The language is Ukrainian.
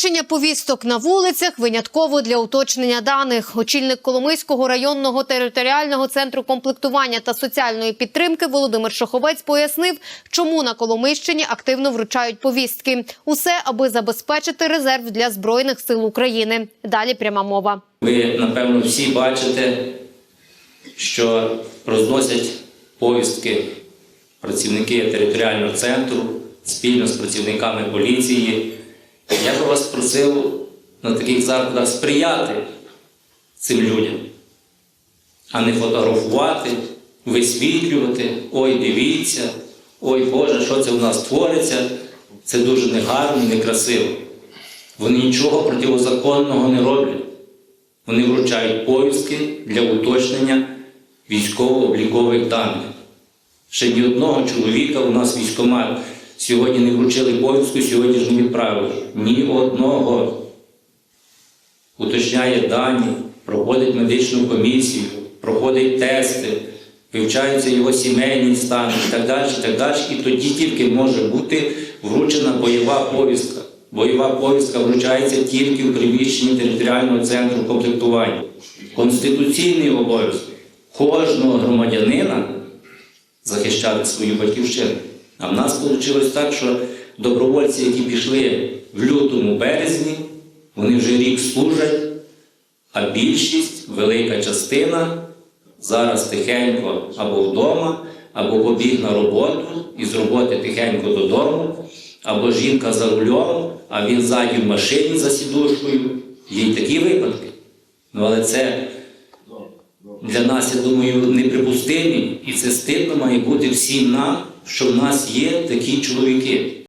Вручення повісток на вулицях винятково для уточнення даних. Очільник Коломийського районного територіального центру комплектування та соціальної підтримки Володимир Шоховець пояснив, чому на Коломийщині активно вручають повістки. Усе аби забезпечити резерв для збройних сил України. Далі пряма мова. Ви, напевно, всі бачите, що розносять повістки працівники територіального центру спільно з працівниками поліції. Я би вас просив на таких заходах сприяти цим людям, а не фотографувати, висвітлювати, ой, дивіться, ой Боже, що це в нас твориться. Це дуже негарно, і некрасиво. Вони нічого протизаконного не роблять. Вони вручають повістки для уточнення військово-облікових даних. Ще ні одного чоловіка у нас військомат сьогодні не вручили повістку, сьогодні ж не відправили. Ні одного. Уточняє дані, проходить медичну комісію, проходить тести, вивчаються його сімейний стан і так далі, і так далі. І тоді тільки може бути вручена бойова повістка. Бойова повістка вручається тільки в приміщенні територіального центру комплектування. Конституційний обов'язок кожного громадянина захищати свою батьківщину. А в нас вийшло так, що добровольці, які пішли в лютому березні, вони вже рік служать, а більшість, велика частина зараз тихенько або вдома, або побіг на роботу і з роботи тихенько додому, або жінка за рулем, а він ззаді в машині за сідушкою. Є й такі випадки. Ну, але це для нас, я думаю, неприпустимі, і це стидно має бути всім нам, що в нас є такі чоловіки.